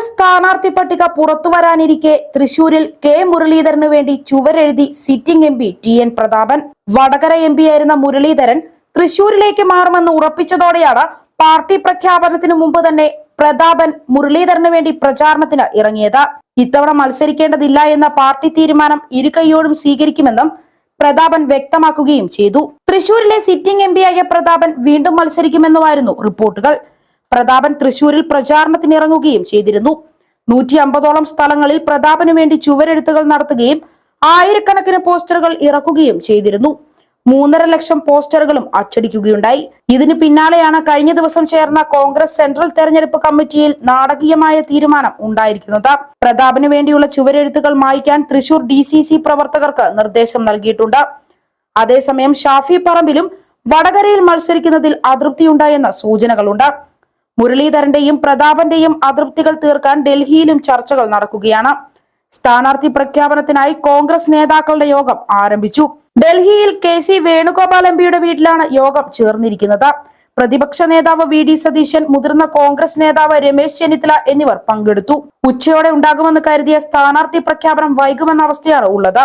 കോൺഗ്രസ് സ്ഥാനാർത്ഥി പട്ടിക പുറത്തുവരാനിരിക്കെ തൃശൂരിൽ കെ മുരളീധരനു വേണ്ടി ചുവരെഴുതി sitting M P T N Prathapan. Vadakara M ആയിരുന്ന മുരളീധരൻ തൃശൂരിലേക്ക് മാറുമെന്ന് ഉറപ്പിച്ചതോടെയാണ് പാർട്ടി പ്രഖ്യാപനത്തിന് മുമ്പ് തന്നെ പ്രതാപൻ മുരളീധരന് വേണ്ടി പ്രചാരണത്തിന് ഇറങ്ങിയത്. ഇത്തവണ മത്സരിക്കേണ്ടതില്ല എന്ന പാർട്ടി തീരുമാനം ഇരുകൈയോടും സ്വീകരിക്കുമെന്നും പ്രതാപൻ വ്യക്തമാക്കുകയും ചെയ്തു. തൃശൂരിലെ സിറ്റിംഗ് എം ആയ പ്രതാപൻ വീണ്ടും മത്സരിക്കുമെന്നുമായിരുന്നു റിപ്പോർട്ടുകൾ. പ്രതാപൻ തൃശൂരിൽ പ്രചാരണത്തിനിറങ്ങുകയും ചെയ്തിരുന്നു. നൂറ്റി അമ്പതോളം സ്ഥലങ്ങളിൽ പ്രതാപന് വേണ്ടി ചുവരെഴുത്തുകൾ നടത്തുകയും ആയിരക്കണക്കിന് പോസ്റ്ററുകൾ ഇറക്കുകയും ചെയ്തിരുന്നു. മൂന്നര ലക്ഷം പോസ്റ്ററുകളും അച്ചടിക്കുകയുണ്ടായി. ഇതിന് പിന്നാലെയാണ് കഴിഞ്ഞ ദിവസം ചേർന്ന കോൺഗ്രസ് സെൻട്രൽ തെരഞ്ഞെടുപ്പ് കമ്മിറ്റിയിൽ നാടകീയമായ തീരുമാനം ഉണ്ടായിരിക്കുന്നത്. പ്രതാപന് വേണ്ടിയുള്ള ചുവരെഴുത്തുകൾ മായ്ക്കാൻ തൃശൂർ ഡി പ്രവർത്തകർക്ക് നിർദ്ദേശം നൽകിയിട്ടുണ്ട്. അതേസമയം ഷാഫി പറമ്പിലും വടകരയിൽ മത്സരിക്കുന്നതിൽ അതൃപ്തിയുണ്ടായെന്ന സൂചനകളുണ്ട്. മുരളീധരന്റെയും പ്രതാപന്റെയും അതൃപ്തികൾ തീർക്കാൻ ഡൽഹിയിലും ചർച്ചകൾ നടക്കുകയാണ്. സ്ഥാനാർത്ഥി പ്രഖ്യാപനത്തിനായി കോൺഗ്രസ് നേതാക്കളുടെ യോഗം ആരംഭിച്ചു. ഡൽഹിയിൽ കെ സി വേണുഗോപാൽ എം പിയുടെ വീട്ടിലാണ് യോഗം ചേർന്നിരിക്കുന്നത്. പ്രതിപക്ഷ നേതാവ് വി ഡി സതീശൻ മുതിർന്ന കോൺഗ്രസ് നേതാവ് രമേശ് ചെന്നിത്തല എന്നിവർ പങ്കെടുത്തു. ഉച്ചയോടെ ഉണ്ടാകുമെന്ന് കരുതിയ സ്ഥാനാർത്ഥി പ്രഖ്യാപനം വൈകുമെന്ന അവസ്ഥയാണ് ഉള്ളത്.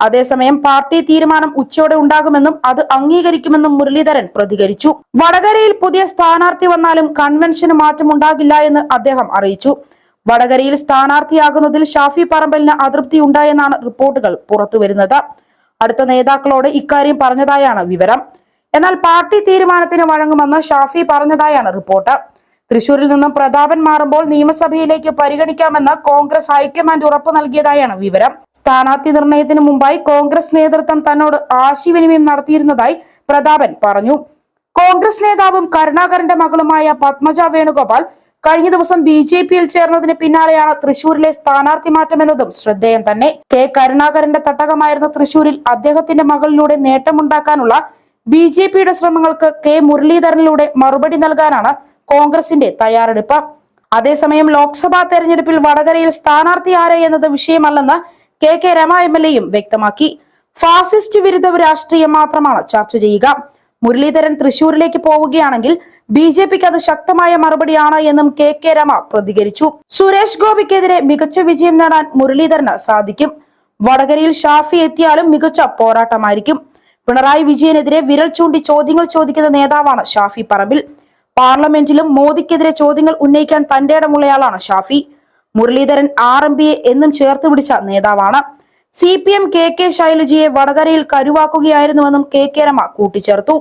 അതേസമയം പാർട്ടി തീരുമാനം ഉച്ചയോടെ ഉണ്ടാകുമെന്നും അത് അംഗീകരിക്കുമെന്നും മുരളീധരൻ പ്രതികരിച്ചു. വടകരയിൽ പുതിയ സ്ഥാനാർത്ഥി വന്നാലും കൺവെൻഷന് മാറ്റമുണ്ടാകില്ല എന്ന് അദ്ദേഹം അറിയിച്ചു. വടകരയിൽ സ്ഥാനാർത്ഥിയാകുന്നതിൽ ഷാഫി പറമ്പലിന് അതൃപ്തി ഉണ്ടായെന്നാണ് റിപ്പോർട്ടുകൾ പുറത്തുവരുന്നത്. അടുത്ത നേതാക്കളോട് ഇക്കാര്യം പറഞ്ഞതായാണ് വിവരം. എന്നാൽ പാർട്ടി തീരുമാനത്തിന് വഴങ്ങുമെന്ന് ഷാഫി പറഞ്ഞതായാണ് റിപ്പോർട്ട്. തൃശൂരിൽ നിന്നും പ്രതാപൻ മാറുമ്പോൾ നിയമസഭയിലേക്ക് പരിഗണിക്കാമെന്ന് കോൺഗ്രസ് ഹൈക്കമാൻഡ് ഉറപ്പു നൽകിയതായാണ് വിവരം. സ്ഥാനാർത്ഥി നിർണയത്തിന് മുമ്പായി കോൺഗ്രസ് നേതൃത്വം തന്നോട് ആശയവിനിമയം നടത്തിയിരുന്നതായി പ്രതാപൻ പറഞ്ഞു. കോൺഗ്രസ് നേതാവും കരുണാകരന്റെ മകളുമായ പത്മജ വേണുഗോപാൽ കഴിഞ്ഞ ദിവസം ബി ജെ പിയിൽ ചേർന്നതിന് പിന്നാലെയാണ് തൃശൂരിലെ സ്ഥാനാർത്ഥി മാറ്റം എന്നതും ശ്രദ്ധേയം തന്നെ. കെ കരുണാകരന്റെ തട്ടകമായിരുന്ന തൃശൂരിൽ അദ്ദേഹത്തിന്റെ മകളിലൂടെ നേട്ടമുണ്ടാക്കാനുള്ള ബി ജെ പിയുടെ ശ്രമങ്ങൾക്ക് കെ മുരളീധരനിലൂടെ മറുപടി നൽകാനാണ് കോൺഗ്രസിന്റെ തയ്യാറെടുപ്പ്. അതേസമയം ലോക്സഭാ തെരഞ്ഞെടുപ്പിൽ വടകരയിൽ സ്ഥാനാർത്ഥി ആരെ എന്നത് വിഷയമല്ലെന്ന് K K Rema M L എയും വ്യക്തമാക്കി. ഫാസിസ്റ്റ് വിരുദ്ധ രാഷ്ട്രീയം മാത്രമാണ് ചർച്ച ചെയ്യുക. മുരളീധരൻ തൃശൂരിലേക്ക് പോവുകയാണെങ്കിൽ ബി ജെ പിക്ക് അത് ശക്തമായ മറുപടിയാണ് എന്നും കെ കെ രമ പ്രതികരിച്ചു. സുരേഷ് ഗോപിക്കെതിരെ മികച്ച വിജയം നേടാൻ മുരളീധരന് സാധിക്കും. വടകരയിൽ ഷാഫി എത്തിയാലും മികച്ച പോരാട്ടമായിരിക്കും. പിണറായി വിജയനെതിരെ വിരൽ ചൂണ്ടി ചോദ്യങ്ങൾ ചോദിക്കുന്ന നേതാവാണ് ഷാഫി പറമ്പിൽ. പാർലമെന്റിലും മോദിക്കെതിരെ ചോദ്യങ്ങൾ ഉന്നയിക്കാൻ തന്റെ ഇടമുള്ളയാളാണ് ഷാഫി. മുരളീധരൻ ആർ എം പിയെ എന്നും ചേർത്ത് പിടിച്ച നേതാവാണ്. C P M K K ശൈലജയെ വടകരയിൽ കരുവാക്കുകയായിരുന്നുവെന്നും കെ കെ രമ കൂട്ടിച്ചേർത്തു.